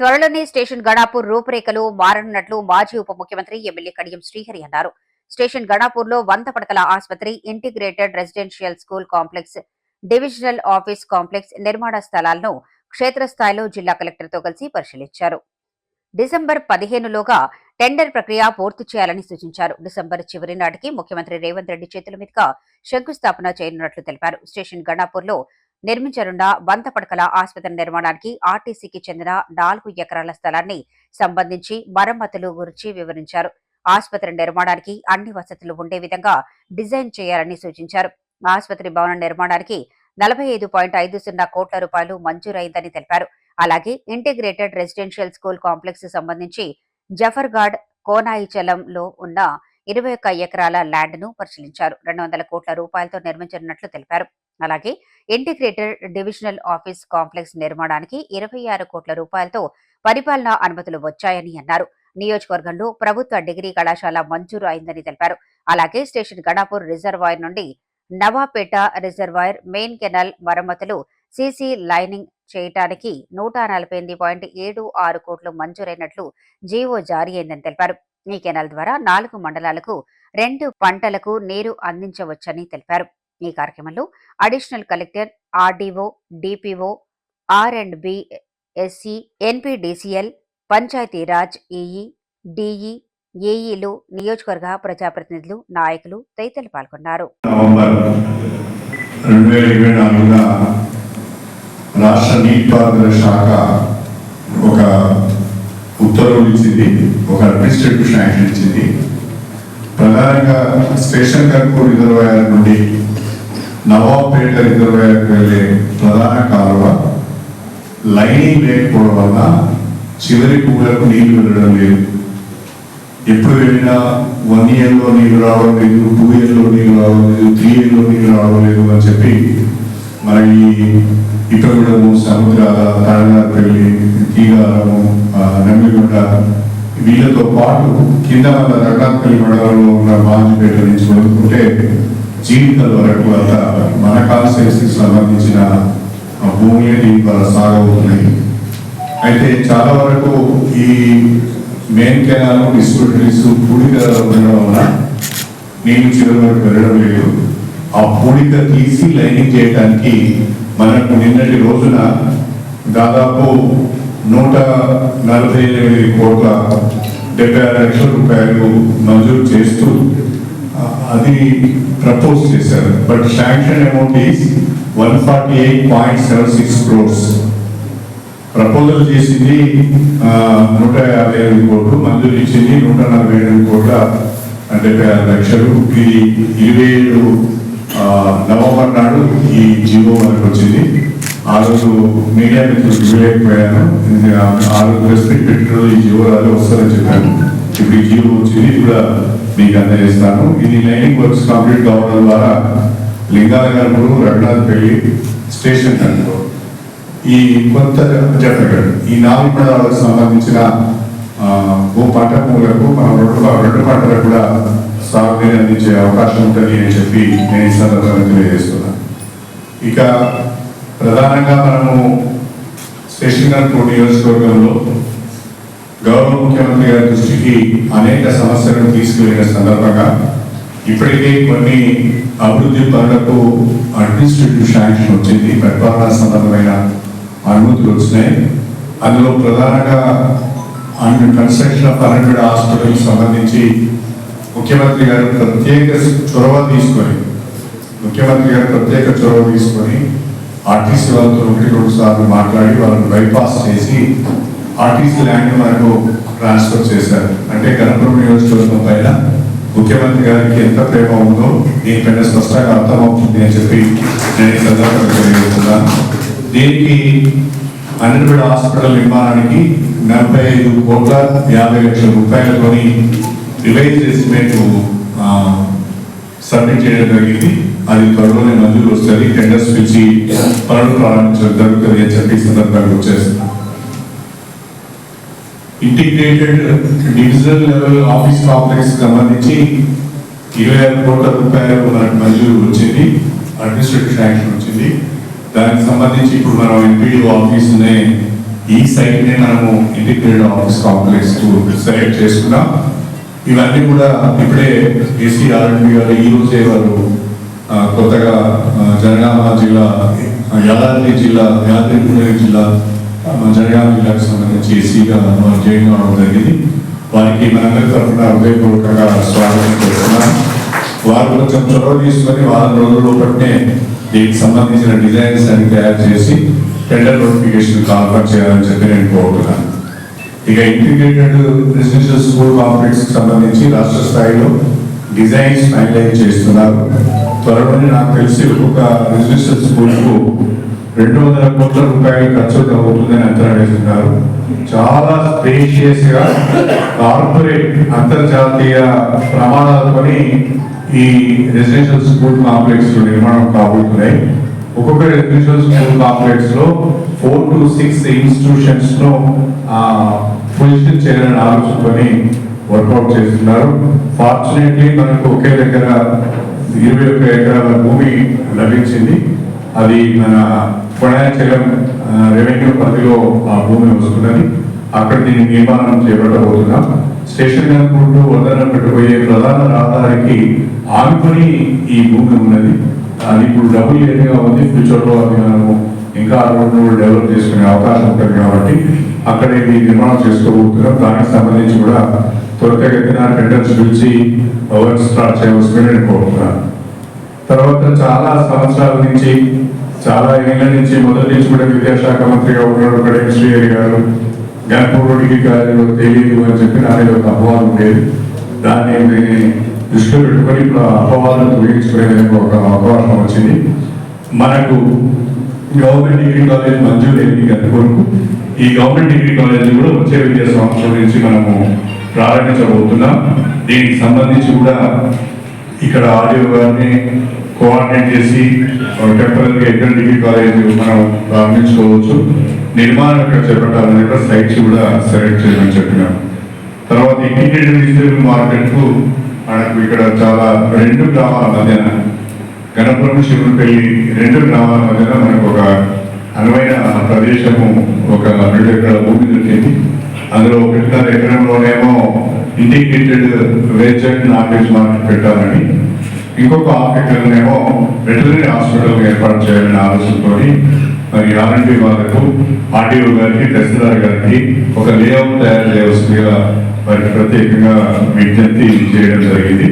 త్వరలోనే స్టేషన్ గణాపూర్ రూపురేఖలు మారనున్నట్లు మాజీ ఉప ముఖ్యమంత్రి ఎమ్మెల్యే కడియం శ్రీహరి అన్నారు. స్టేషన్ గణాపూర్లో వంద పడకల ఆసుపత్రి integrated residential school complex divisional office complex నిర్మాణ స్థలాలను క్షేత్రస్థాయిలో జిల్లా కలెక్టర్తో కలిసి పరిశీలించారు. డిసెంబర్ పదిహేనులోగా టెండర్ ప్రక్రియ పూర్తి చేయాలని సూచించారు. డిసెంబర్ చివరి నాటికి ముఖ్యమంత్రి రేవంత్ రెడ్డి చేతుల మీదుగా శంకుస్థాపన చేయనున్నట్లు తెలిపారు. స్టేషన్ గణాపూర్లో నిర్మించనున్న వంద పడకల ఆసుపత్రి నిర్మాణానికి ఆర్టీసీకి చెందిన నాలుగు ఎకరాల స్థలాన్ని సంబంధించి మరమ్మతులు గురించి వివరించారు. ఆసుపత్రి నిర్మాణానికి అన్ని వసతులు ఉండే విధంగా డిజైన్ చేయాలని సూచించారు. ఆసుపత్రి భవన నిర్మాణానికి నలభై ఐదు పాయింట్ ఐదు సున్నా కోట్ల రూపాయలు మంజూరైందని తెలిపారు. అలాగే ఇంటిగ్రేటెడ్ రెసిడెన్షియల్ స్కూల్ కాంప్లెక్స్ సంబంధించి జఫర్గాడ్ కోనాయిచలంలో ఉన్న ఇరవై ఒక్క ఎకరాల ల్యాండ్ను పరిశీలించారు. రెండు వందల కోట్ల రూపాయలతో నిర్మించనున్నట్లు తెలిపారు. అలాగే ఇంటిగ్రేటెడ్ డివిజనల్ ఆఫీస్ కాంప్లెక్స్ నిర్మాణానికి ఇరవై ఆరు కోట్ల రూపాయలతో పరిపాలనా అనుమతులు వచ్చాయని అన్నారు. నియోజకవర్గంలో ప్రభుత్వ డిగ్రీ కళాశాల మంజూరు అయిందని తెలిపారు. అలాగే స్టేషన్ గణాపూర్ రిజర్వాయర్ నుండి నవాపేట రిజర్వాయర్ మెయిన్ కెనాల్ మరమ్మతులు సీసీ లైనింగ్ చేయటానికి నూట నలభై ఎనిమిది పాయింట్ ఏడు ఆరు కోట్లు మంజూరైనట్లు జీవో జారీ అయిందని తెలిపారు. ఈ కెనాల్ ద్వారా నాలుగు మండలాలకు రెండు పంటలకు నీరు అందించవచ్చని తెలిపారు. ఈ కార్యక్రమంలో additional collector RDO DPO R and B SC NPDCL Panchayati Raj EE DE ఏఈలు నియోజకవర్గ ప్రజాప్రతినిధులు నాయకులు తదితరులు పాల్గొన్నారు. రాష్ట్ర నీటిపారుదల శాఖ ఒక ఉత్తర్వులు ఇచ్చింది ఒక అడ్మినిస్ట్రేటివ్ శాంక్షన్ ఇచ్చింది. ప్రధానంగా స్టేషన్ కర్పూర్ రిజర్వాయర్ నుండి నవాబ్పేట రిజర్వాయర్కి వెళ్ళే ప్రధాన కాలువ లైనింగ్ లేకపోవడం వల్ల చివరి కూలకు నీళ్ళు వెళ్ళడం లేదు. ఎప్పుడు వెళ్ళినా వన్ ఇయర్లో నీళ్ళు రావడం లేదు టూ ఇయర్లో నీళ్ళు రావడం లేదు త్రీ ఇయర్లో నీళ్ళు రావడం లేదు అని చెప్పి మన ఈ ఇప్పగూడము సముద్రాల తరణాపల్లి తీగారము నమ్మిగుంట వీళ్ళతో పాటు కింద మన రంగాపల్లి మండలంలో ఉన్న బాంజపేట నుంచి మొదలుకుంటే జీవితాల వరకు అంతా మన కాన్స్టిట్యూన్సీకి సంబంధించిన ఆ భూములే దీని సాగవుతున్నాయి అయితే చాలా వరకు ఈ మెయిన్ కెనాల్ డిస్ట్రిబ్యూటరీస్ పూడిక ఉండడం వల్ల నీళ్ళు చివరి వరకు వెళ్ళడం లేదు. ఆ పూడిక తీసి లైనింగ్ చేయడానికి మనకు నిన్నటి రోజున దాదాపు నూట నలభై ఎనిమిది కోట్ల డెబ్బై ఆరు లక్షల రూపాయలు మంజూరు చేస్తూ అది ప్రపోజ్ చేశారు. But sanction amount is one forty eight point seven six crores proposal చేసింది నూట యాభై ఐదు కోట్లు మంజూరు ఇచ్చింది నూట నలభై ఎనిమిది కోట్ల డెబ్బై ఆరు లక్షలు. ఇది ఇరవై ఏడు నవంబర్ నాడు ఈ జీవో మనకు వచ్చింది. ఆ రోజు మీడియా మిత్రులు ఇవ్వలేకపోయాను ఆ- రోజు రెస్పెక్ట్ పెట్టిన ఈ జీవో రాదు వస్తారని చెప్పాను ఇప్పుడు ఈ జీవో వచ్చింది కూడా మీకు అందజేస్తాను. ఇది లైనింగ్ వర్క్స్ కంప్లీట్ కావడం ద్వారా లింగాల గారు రఘునాథ్ స్టేషన్ కంట్రోల్ ఈ కొత్త జనగడ్ ఈ నాలుగు మండలాలకు సంబంధించిన ఆ, భూ పంట మనం రెండు రెండు పంటలకు కూడా సాగునీరు అందించే అవకాశం ఉంటుంది అని చెప్పి నేను ఈ సందర్భంగా తెలియజేస్తున్నాను ఇక ప్రధానంగా మనము స్టేషన్ గన్పూర్ నియోజకవర్గంలో గౌరవ ముఖ్యమంత్రి గారి దృష్టికి అనేక సమస్యలను తీసుకువెళ్ళిన సందర్భంగా ఇప్పటికే కొన్ని అభివృద్ధి పనులకు అడ్మినిస్ట్రేటివ్ శాంక్షన్ వచ్చింది. పరిపాలనా సంబంధమైన అనుమతులు వచ్చినాయి. అందులో ప్రధానంగా and construction of hundred hospital సంబంధించి ముఖ్యమంత్రి గారు ప్రత్యేక చొరవ తీసుకొని ముఖ్యమంత్రి గారు ప్రత్యేక చొరవ తీసుకొని ఆర్టీసీ వాళ్ళతో ఒకటి రెండు సార్లు మాట్లాడి వాళ్ళని బైపాస్ చేసి ఆర్టీసీ ల్యాండ్ మనకు ట్రాన్స్ఫర్ చేశారు. అంటే గణపురం నియోజకవర్గం పైన ముఖ్యమంత్రి గారికి ఎంత ప్రేమ ఉందో దీనిపైన స్పష్టంగా అర్థమవుతుంది అని చెప్పి నేను ఈ సందర్భంగా తెలియజేస్తున్నాను. దీనికి హండ్రెడ్ హాస్పిటల్ నిర్మాణానికి నలభై ఐదు కోట్ల యాభై లక్షల రూపాయలతోని రివైజ్ ఎస్టిమేట్ సబ్మిట్ చేయడం జరిగింది. అది త్వరలోనే మంజూరు వస్తుంది. టెండర్స్ పిలిచి పనులు ప్రారంభించడం జరుగుతుంది అని చెప్పి సందర్భంగా వచ్చేస్తున్నాం. Integrated divisional level office complex సంబంధించి ఇరవై ఆరు కోట్ల రూపాయలు మనకు మంజూరు వచ్చింది. అడ్మినిస్ట్రేటివ్ శాంక్షన్ వచ్చింది. దానికి సంబంధించి ఇప్పుడు మనం ఎంపీడీ ఆఫీస్నే ఈ సైట్ని మనము ఇంటిగ్రేటెడ్ ఆఫీస్ కాంప్లెక్స్ సెలెక్ట్ చేసుకున్నాం. ఇవన్నీ కూడా ఇప్పుడే ఏసీ ఆర్ఎండ్బి గారు ఈ రోజే వారు కొత్తగా జనగామ జిల్లా యాదాద్రి జిల్లా యాదాద్రి జిల్లా జనగామ జిల్లాకు సంబంధించి ఏసీగా వారు జాయిన్ జరిగింది. వారికి మనందరి తరఫున హృదయపూర్వకంగా స్వాగతం చేస్తున్నాం. వారు కొంచెం చొరవ తీసుకొని వారం రోజుల లోపలనే దీనికి సంబంధించిన డిజైన్స్ అన్ని తయారు చేసి టెండర్ నోటిఫికేషన్ కాన్ఫర్ చేయాలని చెప్పి నేను కోరుతున్నాను. ఇక ఇంటిగ్రేటెడ్ రెసిడెన్షియల్ స్కూల్ కాంప్లెక్స్ సంబంధించి రాష్ట్ర స్థాయిలో డిజైన్స్ ఫైనలైజ్ చేస్తున్నారు. త్వరలోనే నాకు తెలిసి ఒక్కొక్క రెసిడెన్షియల్ స్కూల్కు రెండు వందల కోట్ల రూపాయలు ఖర్చు అవుతుందని అంచనా వేస్తున్నారు. చాలా స్పేషియస్గా కార్పొరేట్ అంతర్జాతీయ ప్రమాణాలతోని ఈ రెసిడెన్షియల్ స్కూల్ కాంప్లెక్స్ నిర్మాణం కాబోతున్నాయి. ఒక్కొక్క రెసిడెన్షియల్ స్కూల్ కాంప్లెక్స్లో ఫోర్ టు సిక్స్ ఇన్స్టిట్యూషన్స్లో పొజిషన్ చేయాలని ఆలోచించుకొని వర్కౌట్ చేస్తున్నారు. ఫార్చునేట్లీ మనకు ఒకే దగ్గర ఇరవై ఒక్క ఎకరాల భూమి లభించింది. అది మన కొణాచలం రెవెన్యూ పరిధిలో ఆ భూమి వస్తున్నది. అక్కడ దీన్ని నిర్మాణం చేపట్టబోతున్నాం స్టేషన్ కనుకుంటూ వదన పెట్టబోయే ప్రధాన రహదారికి ఆనుకొని ఈ భూమి ఉన్నది. అది ఇప్పుడు డబుల్ ఏరియా ఉంది. ఫ్యూచర్లో అది మనము ఇంకా ఆ రోడ్డు డెవలప్ చేసుకునే అవకాశం ఉంటుంది కాబట్టి అక్కడ ఇది నిర్మాణం చేసుకోబోతున్నాం. దానికి సంబంధించి కూడా త్వరితగతిన టెండర్స్ పిలిచి వర్క్ స్టార్ట్ చేయవలసిందని నేను కోరుతున్నాను. తర్వాత చాలా సంవత్సరాల నుంచి చాలా ఏళ్ళ నుంచి మొదటి నుంచి కూడా విద్యాశాఖ మంత్రిగా ఉన్నాడు కడియం శ్రీహరి గారు రోడ్డుకి గారు తెలియదు అని చెప్పి నా మీద ఒక అపవాదం ఉండేది దాన్ని దృష్టిలో పెట్టుకొని ఇప్పుడు అపవాదం అపవాదాన్ని ఒక అవకాశం వచ్చింది. మనకు గవర్నమెంట్ డిగ్రీ కాలేజ్ మంజూరు అయింది ఈ గవర్నమెంట్ డిగ్రీ కాలేజ్ కూడా వచ్చే విద్యా సంవత్సరం నుంచి మనము ప్రారంభించబోతున్నాం. దీనికి సంబంధించి కూడా ఇక్కడ ఆడియో గారిని కోఆర్డినేట్ చేసి టెంపరీగా ఎక్కడ డిగ్రీ కాలేజ్ మనం ప్రారంభించుకోవచ్చు. నిర్మాణం ఇక్కడ చేపట్టాలని కూడా సైట్స్ కూడా సెలెక్ట్ చేయమని చెప్పినాం. తర్వాత ఇంటిగ్రేటెడ్ మార్కెట్కు మార్కెట్ మనకు ఇక్కడ చాలా రెండు గ్రామాల మధ్యన గణపురం శివునిపల్లి రెండు గ్రామాల మధ్యన మనకు ఒక అనువైన ప్రదేశము ఒక రెండు ఎకరాల భూమి దొరికింది? అందులో ఒకటిన్నర ఎకరంలోనేమో integrated veg and non veg market పెట్టాలని. ఇంకొక హాఫ్ ఎకరంనేమో వెటరీ హాస్పిటల్ ఏర్పాటు చేయాలని ఆలోచనతో మరి ఆర్ఎండ్బి వాళ్ళకు ఆర్టీఓ గారికి తహసీల్దార్ గారికి ఒక లేఅవుట్ తయారు చేయవలసిందిగా వారికి ప్రత్యేకంగా విజ్ఞప్తి చేయడం జరిగింది.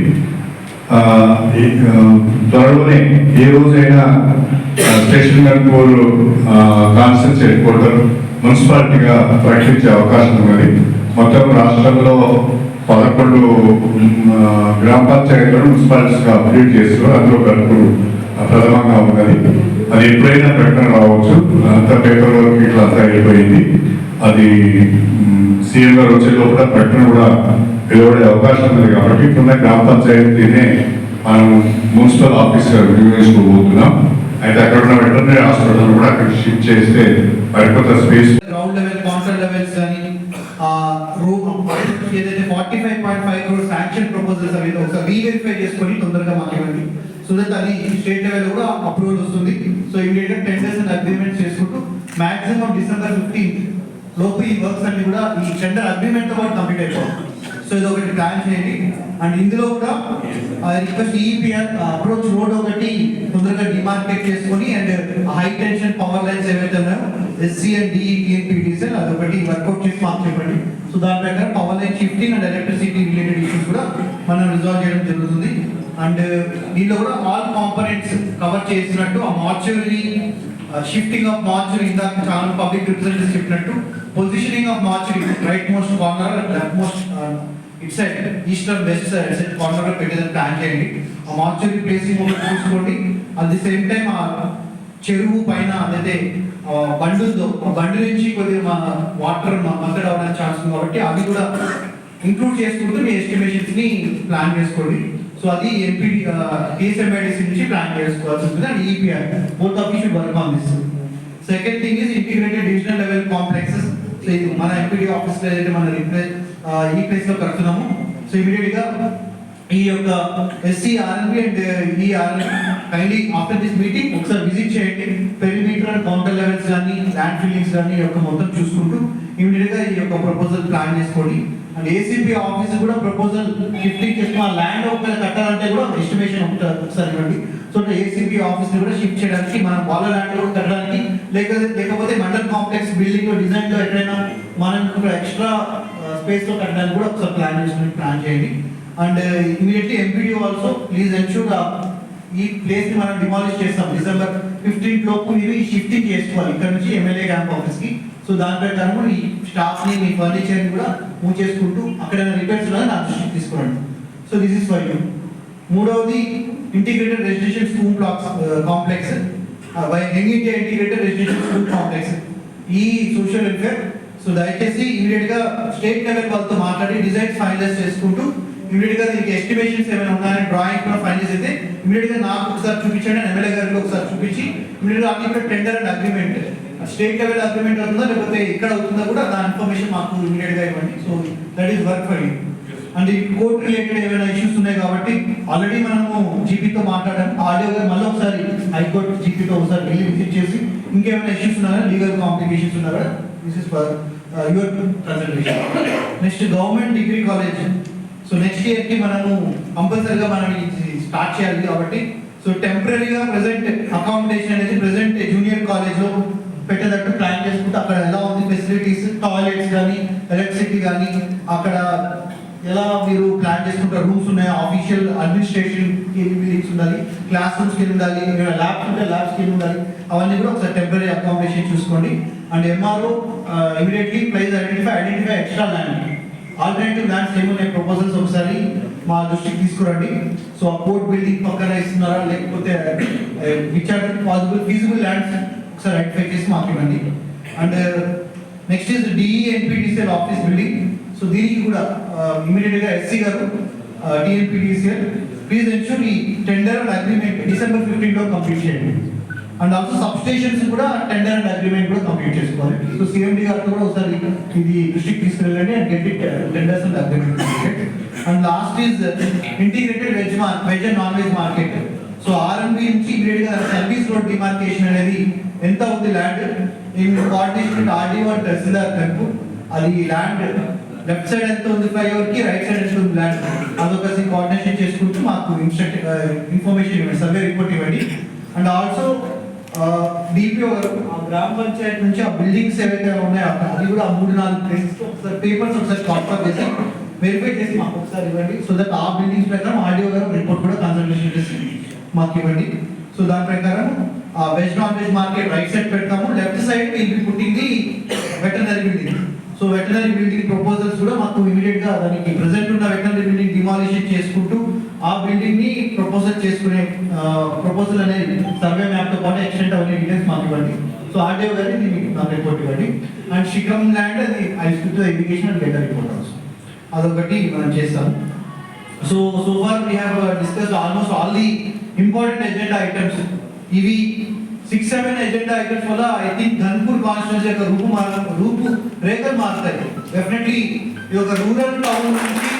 త్వరలోనే ఏ రోజైనా స్టేషన్ కంట్రోల్ కాన్సెన్స్ హెడ్ క్వార్టర్ మున్సిపాలిటీగా ప్రకటించే అవకాశం ఉన్నది. మొత్తం రాష్ట్రంలో పదకొండు గ్రామ పంచాయతీలను మున్సిపాలిటీస్గా అప్డేట్ చేస్తారు అందులో గన్పూర్ ప్రథమంగా ఉన్నది. అది ఎప్పుడైనా ప్రకటన రావచ్చు. అంత పేపర్ వర్క్ ఇట్లా అంతా అయిపోయింది అది సీఎం గారు వచ్చే లోపల ప్రకటన కూడా వెలువడే అవకాశం ఉంది కాబట్టి ఇప్పుడున్న గ్రామ పంచాయతీనే మనం మున్సిపల్ ఆఫీస్ వినియోగించుకోబోతున్నాం అయితే అక్కడ ఉన్న వెటర్నరీ హాస్పిటల్ కూడా అక్కడ షిఫ్ట్ చేస్తే మరికొంత space. Ground level council levels కానీ ఏదైతే forty five point five crore sanction proposals అవి ఒకసారి రీవెరిఫై చేసుకొని తొందరగా మాకు ఇవ్వండి. సో దట్ అది స్టేట్ లెవెల్ కూడా అప్రూవల్ వస్తుంది. సో ఇమీడియట్గా టెండర్స్ అండ్ అగ్రిమెంట్ చేసుకుంటూ మాక్సిమం డిసెంబర్ ఫిఫ్టీన్త్ లోపు ఈ వర్క్స్ అన్ని కూడా ఈ టెండర్ అగ్రిమెంట్తో కంప్లీట్ అయిపోతుంది సో ఇది ఒకటి ప్లాన్ చేయండి. అండ్ ఇందులో కూడా రిక్వెస్ట్ ఈపీఆర్ అప్రోచ్ రోడ్ ఒకటి తొందరగా డిమార్కెట్ చేసుకొని and high tension power lines ఏవైతే ఉన్నాయో ఎస్సీ అండ్ డిఈటీఎన్పీటీసీఎల్ అదొకటి వర్కౌట్ చేసి మాకు చెప్పండి సో దాని ప్రకారం power line shifting and electricity related issues కూడా మనం రిజాల్వ్ చేయడం జరుగుతుంది. అండ్ దీనిలో కూడా ఆల్ కాంపనెంట్స్ కవర్ చేసినట్టు ఆ మార్చురీ షిఫ్టింగ్ ఆఫ్ మార్చురీ ఇందాక చాలా పబ్లిక్ రిప్రజెంటేటివ్స్ చెప్పినట్టు positioning of mortuary rightmost corner leftmost it side eastern west side side కార్నర్లో పెట్టేదని ప్లాన్ చేయండి ఆ మార్చురీ ప్లేసింగ్ ఒకటి చూసుకోండి అట్ ది సేమ్ టైం ఆ చెరువు పైన అదైతే ఆ, బండి ఉందో ఆ బండి నుంచి కొద్దిగా మా వాటర్ మద్దతు అవడానికి ఛాన్స్ ఉంది కాబట్టి అవి కూడా ఇంక్లూడ్ చేసుకుంటూ మీ ఎస్టిమేషన్స్ని ప్లాన్ చేసుకోండి. సో అది ఎంపీ టీఎస్ఎంఐడిసి నుంచి ప్లాన్ చేసుకోవాల్సి ఉంటుంది. And EPR both of should work on this second thing is integrated divisional level complexes so ఇది మన ఎంపీడీ ఆఫీస్లో ఏదైతే రిప్లై ఈ ప్లేస్లో కడుతున్నాము సో ఇమీడియట్గా ఈ యొక్క ఎస్సీ ఆర్ఎన్బి అండ్ ఈ కైండ్లీ ఆఫ్టర్ దిస్ మీటింగ్ ఒకసారి విజిట్ చేయండి. పెరిమీటర్ వాటర్ కౌంటర్ లెవెల్స్ కానీ ల్యాండ్ ఫీలింగ్స్ కానీ ఈ యొక్క మొత్తం చూసుకుంటూ ఇమీడియట్గా ఈ యొక్క ప్రపోజల్ ప్లాన్ చేసుకోండి. అండ్ ఏసీపీ ఆఫీస్ కూడా ప్రపోజల్ షిఫ్టింగ్ చేసుకుని ఆ ల్యాండ్ ఒకవేళ కట్టాలంటే కూడా ఎస్టిమేషన్ ఒకసారి ఇవ్వండి. సో ఏసీపీ ఆఫీస్ కూడా షిఫ్ట్ చేయడానికి మనం బాల ల్యాండ్ కూడా కట్టడానికి లేకపోతే లేకపోతే మండల్ కాంప్లెక్స్ బిల్డింగ్లో డిజైన్లో ఎక్కడైనా మనం ఎక్స్ట్రా స్పేస్లో కట్టడానికి కూడా ఒకసారి ప్లాన్ చేసుకుని ప్లాన్ చేయండి. And immediately MPD also please ensure ఈ ప్లేస్ని మనం డిమాలిష్ చేస్తాం. డిసెంబర్ ఫిఫ్టీన్త్ లోపు మీరు ఈ షిఫ్టింగ్ చేసుకోవాలి. ఇక్కడ నుంచి ఎమ్మెల్యే క్యాంప్ ఆఫీస్కి. సో దాని ప్రకారం ఈ స్టాఫ్ని మీ ఫర్నిచర్ని కూడా మూవ్ చేసుకుంటూ అక్కడ రిపేర్స్ కూడా నా దృష్టికి తీసుకురండి. So this is for you మూడవది integrated residential school blocks complex young India integrated residential school complex ఈ సోషల్ వెల్ఫేర్ సో దయచేసి ఇమీడియట్గా స్టేట్ లెవెల్ వాళ్ళతో మాట్లాడి డిజైన్స్ ఫైనలైజ్ చేసుకుంటూ ఇమీడియట్గా దీనికి ఎస్టిమేషన్స్ ఏమైనా ఉన్నాయని డ్రాయింగ్ కూడా ఫైనలైజ్ అయితే ఇమీడియట్గా నాకు ఒకసారి చూపించండి ఎమ్మెల్యే గారికి ఒకసారి చూపించి ఇమీడియట్గా అన్ని tender and agreement state level agreement అవుతుందా లేకపోతే ఇక్కడ అవుతుందా కూడా దాని ఇన్ఫర్మేషన్ మాకు ఇమీడియట్గా ఇవ్వండి. So that is work for you అంటే కోర్ట్ రిలేటెడ్ ఏమైనా ఇష్యూస్ ఉన్నాయి కాబట్టి ఆల్రెడీ మనము జీపీతో మాట్లాడాం. ఆడియో గారు మళ్ళీ ఒకసారి హైకోర్టు జీపీతో ఒకసారి వెళ్ళి విజిట్ చేసి ఇంకేమైనా ఇష్యూస్ ఉన్నాయా? లీగల్ కాంప్లికేషన్స్ ఉన్నా కూడా this is for your presentation next government degree college so next ఇయర్కి మనము కంపల్సరీగా మనం ఇది స్టార్ట్ చేయాలి కాబట్టి సో టెంపరీగా ప్రజెంట్ అకామిడేషన్ అనేది ప్రజెంట్ జూనియర్ కాలేజ్లో పెట్టేటట్టు ప్లాన్ చేసుకుంటే అక్కడ ఎలా ఉంది ఫెసిలిటీస్ టాయిలెట్స్ కానీ ఎలక్ట్రిసిటీ కానీ అక్కడ ఎలా మీరు ప్లాన్ చేసుకుంటారు రూమ్స్ ఉన్నాయి ఆఫీషియల్ అడ్మినిస్ట్రేషన్ బిల్డింగ్స్ ఉండాలి క్లాస్ రూమ్స్కి కి ఉండాలి ల్యాబ్స్ ఉంటే ల్యాబ్స్కి కి ఉండాలి అవన్నీ కూడా ఒకసారి టెంపరీ అకామిడేషన్ చూసుకోండి. And MRO immediately praise identify identify extra land alternative lands ఏమున్నాయి ప్రపోజల్స్ ఒకసారి మా దృష్టికి తీసుకురండి. సో ఆ కోర్ట్ బిల్డింగ్ పక్కన ఇస్తున్నారా? లేకపోతే which are possible feasible lands ఒకసారి ఐడెంటిఫై చేసి మాకు ఇవ్వండి. And next is DENPTCL office building so దీనికి కూడా ఇమీడియట్గా ఎస్సీ గారు డిఎన్పిడిసిఎల్ ప్లీజ్ ఎన్షూర్ ఈ టెండర్ అండ్ అగ్రిమెంట్ డిసెంబర్ ఫిఫ్టీన్లో కంప్లీట్ చేయండి అండ్ ఆల్సో సబ్ స్టేషన్స్ కూడా టెండర్ అండ్ అగ్రిమెంట్ కూడా కంప్లీట్ చేసుకోవాలి. సో సిఎండి గారితో కూడా ఒకసారి ఇది దృష్టికి తీసుకెళ్ళండి and get it tenders and agreement and last is integrated veg veg and non veg market so RMB నుంచి ఇమీడియట్గా సర్వీస్ రోడ్ డిమార్కేషన్ అనేది ఎంత అవుతుంది land in coordination RDO and tahsildar టెంపు అది ల్యాండ్ లెఫ్ట్ సైడ్ ఎంత ఉంది ఫ్లైఓవర్కి రైట్ సైడ్ ఎంత ఉంది ల్యాండ్. అదొకసి కోఆర్డినేషన్ చేసుకుంటూ మాకు ఇన్స్ట్రక్ట్ ఇన్ఫర్మేషన్ ఇవ్వండి సర్వే రిపోర్ట్ ఇవ్వండి. అండ్ ఆల్సో డిపిఓ గారు ఆ గ్రామ పంచాయత్ నుంచి ఆ బిల్డింగ్స్ ఏవైతే ఉన్నాయో అక్కడ అది కూడా ఆ మూడు నాలుగు ప్లేసెస్ ఒకసారి పేపర్స్ ఒకసారి కాపర్ చేసి వెరిఫై చేసి మాకు ఒకసారి ఇవ్వండి. సో దట్ ఆ బిల్డింగ్స్ ప్రకారం ఆడియో గారు రిపోర్ట్ కూడా కన్సల్టేషన్ చేసి మాకు ఇవ్వండి. సో దాని ప్రకారం ఆ veg non veg market right side పెడతాము. Left side will be putting జరిగింది veterinary building so veterinary building proposals కూడా మాకు ఇమీడియట్గా దానికి ప్రెసెంట్ ఉన్న వెటనరీ బిల్డింగ్ డిమాలిషన్ చేసుకుంటూ ఆ బిల్డింగ్ని ప్రపోజల్ చేసుకునే ప్రపోజల్ అనేది సర్వే మ్యాప్తో పాటు ఎక్స్టెంట్ అవన్నీ డీటెయిల్స్ మాకు ఇవ్వండి. సో ఆర్డీఓ గారి నాకు రిపోర్ట్ ఇవ్వండి. అండ్ షికమ్ ల్యాండ్ అది I script and data report also అదొకటి మనం చేస్తాం so so far we have discuss almost all the important agenda items ఇవి సిక్స్ సెవెన్ ఎజెండా ఐటమ్స్ వల్ల ఐ థింక్ ధన్పూర్ కాన్స్టిట్యూన్సీ యొక్క రూపు మార రూపు రేఖలు మారుతాయి డెఫినెట్లీ ఈ యొక్క రూరల్ టౌన్ నుంచి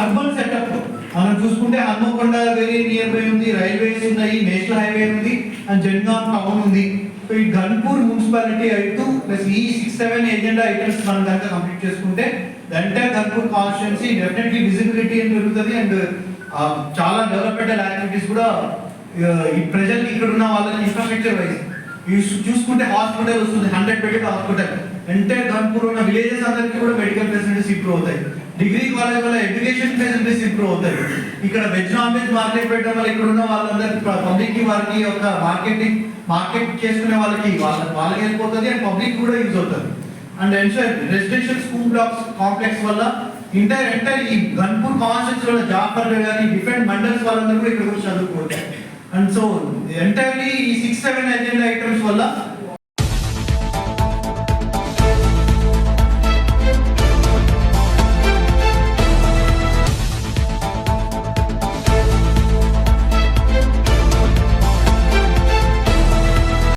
అర్బన్ సెటప్ మనం చూసుకుంటే హన్మకొండ వెరీ నియర్ బై ఉంది రైల్వేస్ ఉన్నాయి నేషనల్ హైవే ఉంది అండ్ జన్గాం టౌన్ ఉంది సో ఈ ధన్పూర్ మున్సిపాలిటీ అయితే ప్లస్ ఈ సిక్స్ సెవెన్ ఎజెండా ఐటమ్స్ మనం కనుక కంప్లీట్ చేసుకుంటే entire Ghanpur constituency definitely visibility అని పెరుగుతుంది అండ్ చాలా డెవలప్మెంటల్ యాక్టివిటీస్ కూడా ఈ ప్రజెంట్ ఇక్కడ ఉన్న వాళ్ళకి ఇన్ఫ్రాస్ట్రక్చర్ వైజ్ ఈ చూసుకుంటే హాస్పిటల్ వస్తుంది హండ్రెడ్ బెడెడ్ హాస్పిటల్. అంటే ధన్పూర్ ఉన్న విలేజెస్ అందరికీ కూడా మెడికల్ ఫెసిలిటీస్ ఇంప్రూవ్ అవుతాయి. డిగ్రీ కాలేజ్ వల్ల ఎడ్యుకేషన్ ఫెసిలిటీస్ ఇంప్రూవ్ అవుతాయి. ఇక్కడ వెజ్ నాన్ వెజ్ మార్కెట్ పెట్టడం వల్ల ఇక్కడ ఉన్న వాళ్ళందరికీ పబ్లిక్కి వారికి ఒక మార్కెటింగ్ మార్కెట్ చేసుకునే వాళ్ళకి వాళ్ళ వాళ్ళకి వెళ్ళిపోతుంది అండ్ పబ్లిక్ కూడా యూజ్ అవుతుంది. And ensure residential school blocks complex వల్ల ఇంటర్ ఎంటర్ ఈ గన్పూర్ కాన్స్టిట్యూన్సీ జాబ్ జాఫర్ కానీ డిఫరెంట్ మండల్స్ వాళ్ళందరూ కూడా ఇక్కడ వచ్చి అండ్ సో ఎంటైర్లీ ఈ సిక్స్ సెవెన్ ఎజెండా ఐటమ్స్ వల్ల